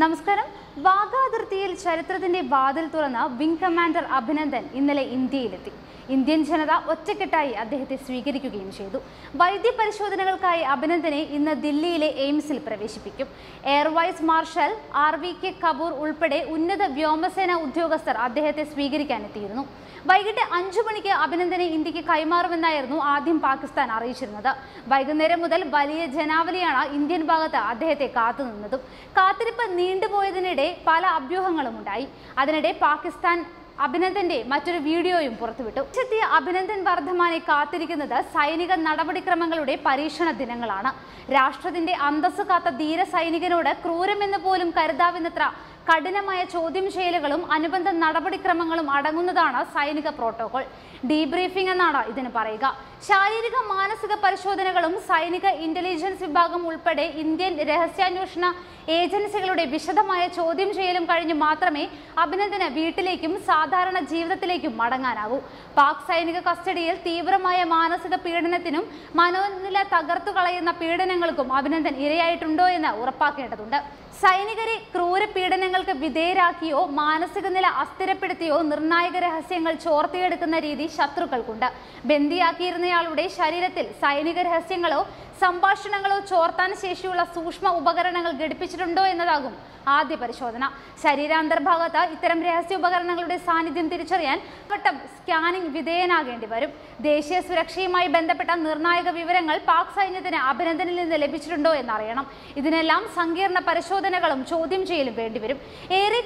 നമസ്കാരം. വാഗ അതിർത്തിയിൽ ചരിത്രത്തിന്റെ വാതിൽ തുറന്ന വിംഗ് കമാൻഡർ അഭിനന്ദൻ ഇന്നലെ ഇന്ത്യയിലെത്തി. ഇന്ത്യൻ ജനത ഒറ്റക്കെട്ടായി അദ്ദേഹത്തെ സ്വീകരിക്കുകയും ചെയ്തു. വൈദ്യ പരിശോധനകൾക്കായി അഭിനന്ദനെ ഇന്ന് ദില്ലിയിലെ എയിംസിൽ പ്രവേശിപ്പിക്കും. Air vice marshal R V K Kapoor ഉൾപ്പെടെ ഉന്നത വ്യോമസേന ഉദ്യോഗസ്ഥർ അദ്ദേഹത്തെ സ്വീകരിക്കാനെത്തിയിരുന്നു വൈകിട്ട് അഞ്ചു മണിക്ക് അഭിനന്ദനെ ഇന്ത്യയ്ക്ക് കൈമാറുമെന്നായിരുന്നു ആദ്യം പാകിസ്ഥാൻ അറിയിച്ചിരുന്നത്. വൈകുന്നേരം മുതൽ വലിയ ജനാവലിയാണ് ഇന്ത്യൻ ഭാഗത്ത് അദ്ദേഹത്തെ കാത്തുനിന്നതും. കാത്തിരിപ്പ് നീണ്ടുപോയതിനിടെ പല അഭ്യൂഹങ്ങളും ഉണ്ടായി അതിനിടെ പാകിസ്ഥാൻ അഭിനന്ദന്റെ മറ്റൊരു വീഡിയോയും പുറത്തുവിട്ടു. എത്തിയ അഭിനന്ദൻ വർദ്ധമാനെ കാത്തിരിക്കുന്നത് സൈനിക നടപടിക്രമങ്ങളുടെ പരീക്ഷണ ദിനങ്ങളാണ്. രാഷ്ട്രത്തിന്റെ അന്തസ്സ് കാത്ത ധീര സൈനികനോട് ക്രൂരമെന്ന് പോലും കരുതാവുന്നത്ര കഠിനമായ ചോദ്യം ചെയ്യലുകളും അനുബന്ധ നടപടിക്രമങ്ങളും അടങ്ങുന്നതാണ് സൈനിക പ്രോട്ടോകോൾ. ഡീബ്രീഫിംഗ് എന്നാണ് ഇതിന് പറയുക. ശാരീരിക മാനസിക പരിശോധനകളും സൈനിക ഇന്റലിജൻസ് വിഭാഗം ഉൾപ്പെടെ ഇന്ത്യൻ രഹസ്യാന്വേഷണ ഏജൻസികളുടെ വിശദമായ ചോദ്യം ചെയ്യലും കഴിഞ്ഞ് മാത്രമേ അഭിനന്ദന് വീട്ടിലേക്കും സാധാരണ ജീവിതത്തിലേക്കും മടങ്ങാനാകൂ പാക് സൈനിക കസ്റ്റഡിയിൽ തീവ്രമായ മാനസിക പീഡനത്തിനും മനോനില തകർത്തു കളയുന്ന പീഡനങ്ങൾക്കും അഭിനന്ദൻ ഇരയായിട്ടുണ്ടോ എന്ന് ഉറപ്പാക്കേണ്ടതുണ്ട്. സൈനികരെ ക്രൂരപീഡനങ്ങൾക്ക് വിധേയരാക്കിയോ മാനസിക നില അസ്ഥിരപ്പെടുത്തിയോ നിർണായക രഹസ്യങ്ങൾ ചോർത്തിയെടുക്കുന്ന രീതി ശത്രുക്കൾക്കുണ്ട്. ബന്ദിയാക്കിയിരുന്നയാളുടെ ശരീരത്തിൽ സൈനിക രഹസ്യങ്ങളോ സംഭാഷണങ്ങളോ ചോർത്താൻ ശേഷിയുള്ള സൂക്ഷ്മ ഉപകരണങ്ങൾ ഘടിപ്പിച്ചിട്ടുണ്ടോ എന്നതാകും ആദ്യ പരിശോധന. ശരീരാന്തർഭാഗത്ത് ഇത്തരം രഹസ്യ ഉപകരണങ്ങളുടെ സാന്നിധ്യം തിരിച്ചറിയാൻ വട്ടം സ്കാനിംഗ് വിധേയനാകേണ്ടി വരും. ദേശീയ സുരക്ഷയുമായി ബന്ധപ്പെട്ട നിർണായക വിവരങ്ങൾ പാക് സൈന്യത്തിന് അഭിനന്ദനിൽ നിന്ന് ലഭിച്ചിട്ടുണ്ടോ എന്നറിയണം. ഇതിനെല്ലാം സങ്കീർണ പരിശോധനകളും ചോദ്യം ചെയ്യലും വേണ്ടിവരും. ഏറെ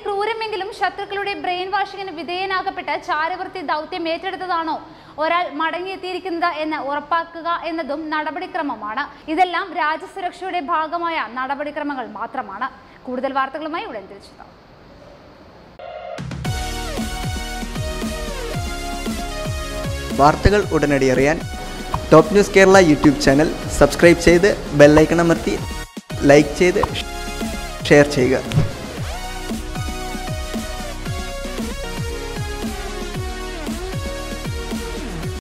ക്രൂരമെങ്കിലും ശത്രുക്കളുടെ ബ്രെയിൻ വാഷിങ്ങിന് വിധേയനാകപ്പെട്ട് ചാരവൃത്തി ദൗത്യം ഏറ്റെടുത്തതാണോ? ഒരാൾ മടങ്ങിയെത്തിയിരിക്കുന്നത് എന്ന് ഉറപ്പാക്കുക എന്നതും നടപടിക്രമമാണ്. ഇതെല്ലാം രാജ്യസുരക്ഷയുടെ ഭാഗമായ നടപടിക്രമങ്ങൾ മാത്രമാണ്. കൂടുതൽ വാർത്തകളുമായി ഉടൻ തിരിച്ചെത്താം. വാർത്തകൾ ഉടനടി അറിയാൻ top news Kerala YouTube channel subscribe ചെയ്ത് ബെല്ലൈക്കൺ അമർത്തി ലൈക്ക് ചെയ്ത് ഷെയർ ചെയ്യുക.